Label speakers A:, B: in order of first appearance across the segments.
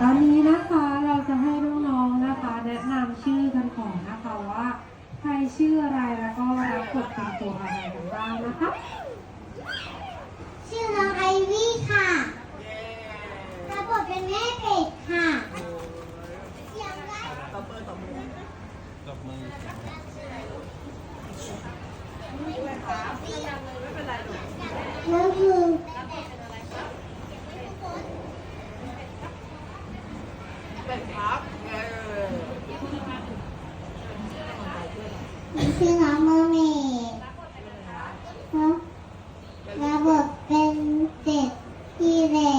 A: ตอนนี้นะคะเราจะให้น้องๆนะคะ แนะนำ
B: ชื่อกันก่อ
A: นนะคะว่า ใครชื่ออะไรแล้วก็รับบทเป็นตัวอะไรกันบ้า
B: ง
A: นะคะ
B: ชื่อน้องไอวี่ค่ะรับบทเป็นแม่เป็ดค่ะเสียงไร
C: ตบมือตบมือ
D: ตบมือ
B: ไม่
C: เป็นไรหรอกนั่นคือ
B: ชื่อน้องเมอร์เมดครับรับบเป็นเป็ดที่เล่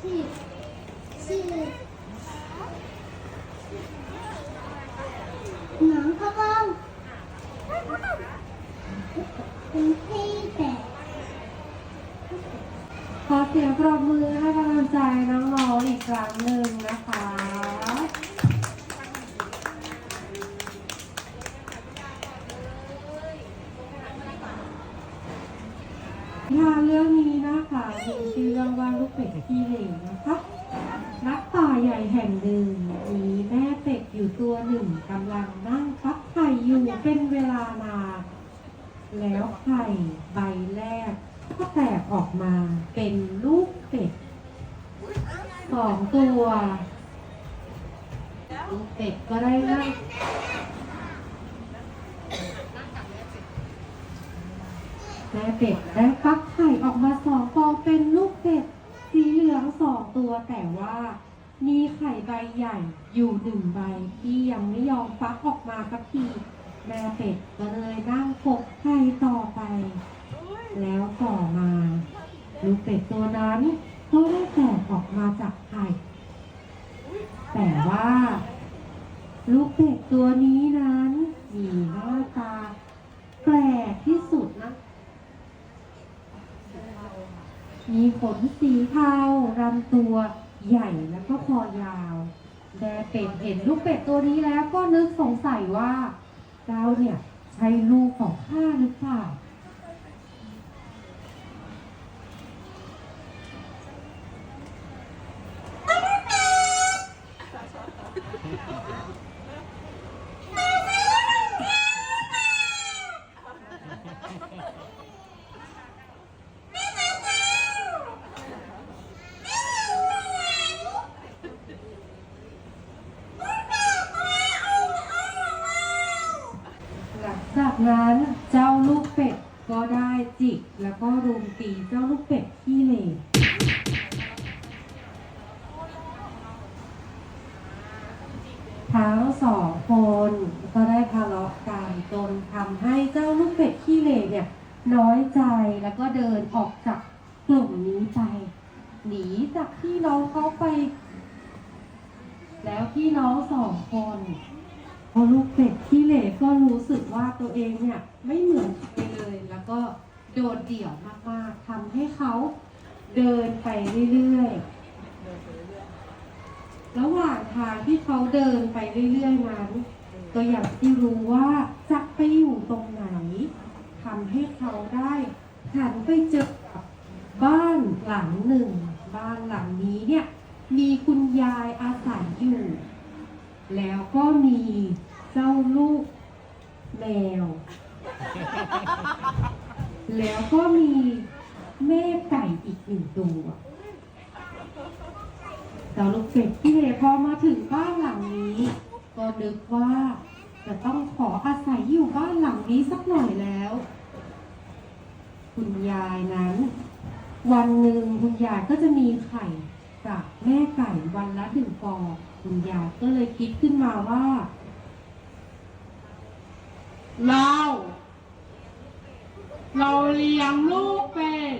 B: ชื่อชื่อน้องข้าวต้มเป็นพี่เป็ด
A: ขอเสียงปรบมือให้กำลังใจน้องๆอีกครั้งหนึ่งนะคะ งานเรื่องนี้นะคะมีชื่อเรื่องว่าลูกเป็ดขี้เหร่นะคะนักป่าใหญ่แห่งหนึ่งมีแม่เป็ดอยู่ตัวหนึ่งกำลังนั่งฟักไข่อยู่เป็นเวลานานแล้วไข่ใบแรกก็แตกออกมาเป็นลูกเป็ดสองตัวลูกเป็ดก็ได้นั่ง แม่เป็ดได้ฟักไข่ออกมาสองฟองเป็นลูกเป็ด สีเหลืองสองตัวแต่ว่า มีไข่ใบใหญ่อยู่หนึ่งใบที่ยังไม่ยอมฟักออกมาสักทีแม่เป็ดก็เลยนั่งกกไข่ต่อไป แล้วต่อมา ลูกเป็ดตัวนั้นก็ได้แตกออกมาจากไข่ แต่ว่า ลูกเป็ดตัวนี้นั้น มีหน้าตาแปลกที่สุดนะ มีขนสีเทารำตัวใหญ่แล้วก็คอยาวแดเป็ดเห็นลูกเป็ดตัวนี้แล้วก็นึกสงสัยว่าเจ้าเนี่ยใช่ลูกของข้าหรือเปล่า หลังจากนั้นเจ้าลูกเป็ด ก็ได้จิกแล้วก็รุมตีเจ้าลูกเป็ดขี้เหร่ทั้งสองคนก็ได้ทะเลาะกันจนทำให้เจ้าลูกเป็ดขี้เหร่เนี่ยน้อยใจแล้วก็เดินออกจากกลุ่มนี้ไป หนีจากพี่น้องเขาไป แล้วพี่น้องสองคนพอลูกเป็ดขี้เหร่ก็รู้สึกว่าตัวเองเนี่ยไม่เหมือนใครเก็โดดเดี่ยวมากๆทำให้เขาเดินไปเรื่อยๆ ระหว่างทางที่เขาเดินไปเรื่อยๆนั้นก็อย่างที่รู้ว่าจะไปอยู่ตรงไหนทำให้เขาได้หันไปเจอกับบ้านหลังหนึ่ง บ้านหลังนี้เนี่ยมีคุณยายอาศัยอยู่ แล้วก็มีเจ้าลูกแมว แล้วก็มีแม่ไก่อีกหนึ่งตัวเจ้าลูกเป็ดที่เลพอมาถึงบ้านหลังนี้ ก็นึกว่าจะต้องขออาศัยอยู่บ้านหลังนี้สักหน่อยแล้ว คุณยายนั้น วันหนึ่งคุณยายก็จะมีไข่จากแม่ไก่วันละหนึ่งฟองคุณยายก็เลยคิดขึ้นมาว่า
E: เรา เราเลี้ยงลูกเป็ด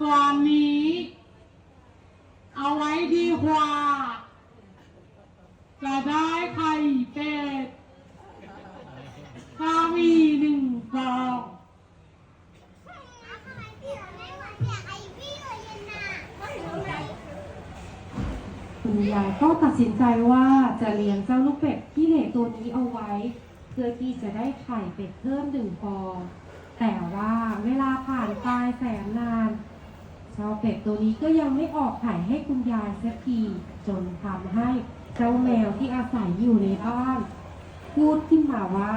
E: ตัวนี้ เอาไว้ดีกว่า จะได้ไข่เป็ดถ้ามีหนึ่งฟอง
A: คุณยายก็ตัดสินใจว่าจะเลี้ยงเจ้าลูกเป็ดที่เหล่ตัวนี้เอาไว้ เพื่อที่จะได้ไข่เป็ดเพิ่มหนึ่งฟอง แต่ว่าเวลาผ่านไปแสนนานเจ้าเป็ดตัวนี้ก็ยังไม่ออกไข่ให้คุณยายสักทีจนทำให้เจ้าแมวที่อาศัยอยู่ในบ้าน พูดขึ้นมาว่า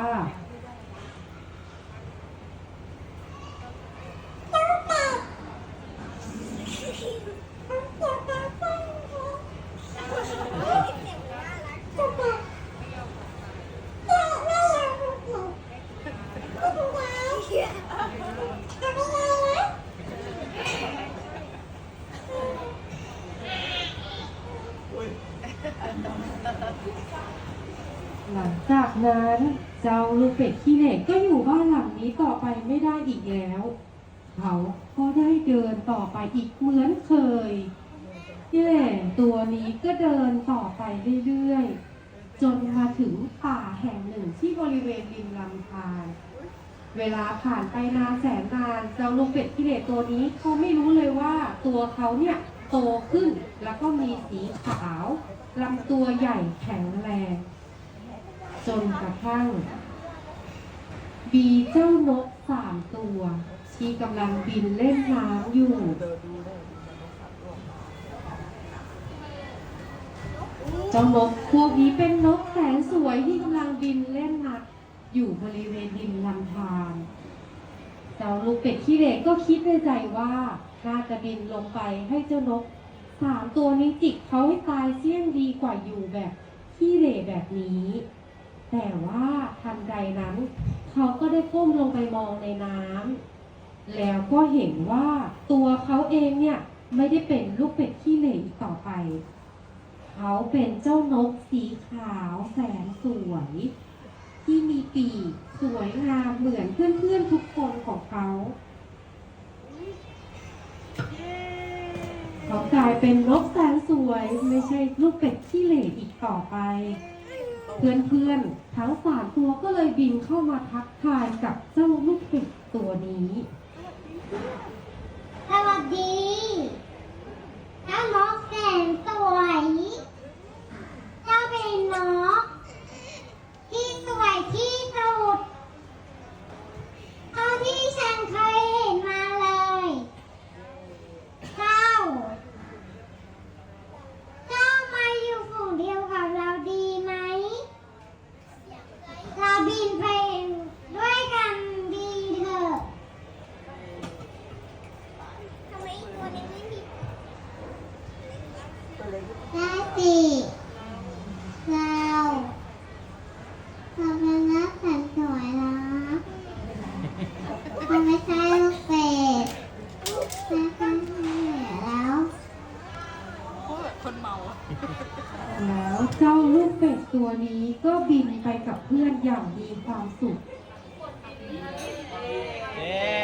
A: หลังจากนั้นเจ้าลูกเป็ดขี้เหล็กก็อยู่บ้านหลังนี้ต่อไปไม่ได้อีกแล้ว เขาก็ได้เดินต่อไปอีกเหมือนเคยขี้เหล็กตัวนี้ก็เดินต่อไปเรื่อยๆ จนมาถึงป่าแห่งหนึ่งที่บริเวณริมลำธารเวลาผ่านไปนานแสนนานเจ้าลูกเป็ดขี้เหล็กตัวนี้เขาไม่รู้เลยว่าตัวเขาเนี่ยโตขึ้นแล้วก็มีสีขาว ลำตัวใหญ่แข็งแรง จนกระทั่งมีเจ้านกสามตัว ที่กำลังบินเล่นน้ำอยู่
C: เจ้า
A: นกพวกนี้เป็นนกแสนสวยที่กำลังบินเล่นนัดอยู่บริเวณริมลำธารเจ้าลูกเป็ดขี้เหล็กก็คิดในใจว่าน่าจะบินลงไปให้เจ้านก สามตัวนี้จิกเขาให้ตายเสี่ยงดีกว่าอยู่แบบขี้เหร่แบบนี้ แต่ว่าทันใดนั้น เขาก็ได้ก้มลงไปมองในน้ำแล้วก็เห็นว่าตัวเขาเองเนี่ยไม่ได้เป็นลูกเป็ดขี้เหร่อีกต่อไป เขาเป็นเจ้านกสีขาวแสนสวย ที่มีปีกสวยงามเหมือนเพื่อนๆทุกคนของเขา เขากลายเป็นนกแสนสวยไม่ใช่ลูกเป็ดขี้เหล่อีกต่อไป เพื่อนๆทั้งสามตัวก็เลยบินเข้ามาทักทายกับเจ้าลูกเป็ดตัวนี้
B: สวัสดีเจ้านกแสนสวยเจ้าเป็นนกที่สวยที่สุดเท่าที่ฉันเคยเห็นมาเลย เจ้า เจ้ามาอยู่ฝูงเดียวกับเราดีไหม เรา บินไปด้วยกันดีเถอะทำไมตัวนี้ไม่มีได้สี่เราเราเป็นนักแต่งสวยนะเราไม่ใช่ลูกเป็ดไม่ใช่แล้ว
C: พูดแบบคนเมาอะ
A: แล้วเจ้าลูก เป็ดตัวนี้ก็บินไปกับเพื่อนอย่างมีความสุข
D: เย้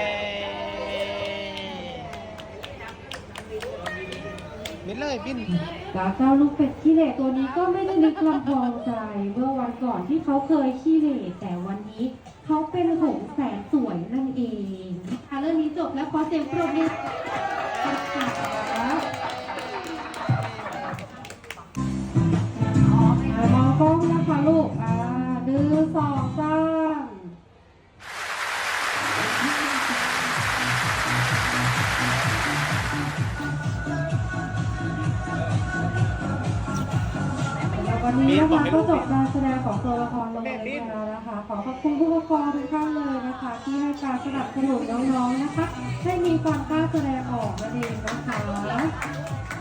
D: บินเลยบิน
A: แล้วเจ้าลูกเป็ดขี้เหร่ตัวนี้ก็ไม่ได้นึกลำพองใจ เมื่อวันก่อนที่เขาเคยขี้เหร่แต่วันนี้เขาเป็นหงส์แสนสวยนั่นเองค่ะเรื่องนี้จบแล้วขอเสียงปรบมือค่ะอ่ันนี้นะคะก็จบการแสดงของตัวละครลงเลยแล้วนะคะ ขอขอบคุณผู้ปกครองทุกท่านเลยนะคะ ที่ให้การสนับสนุนน้องๆนะคะ ให้มีความกล้าแสดงออกนั่นเนะคะ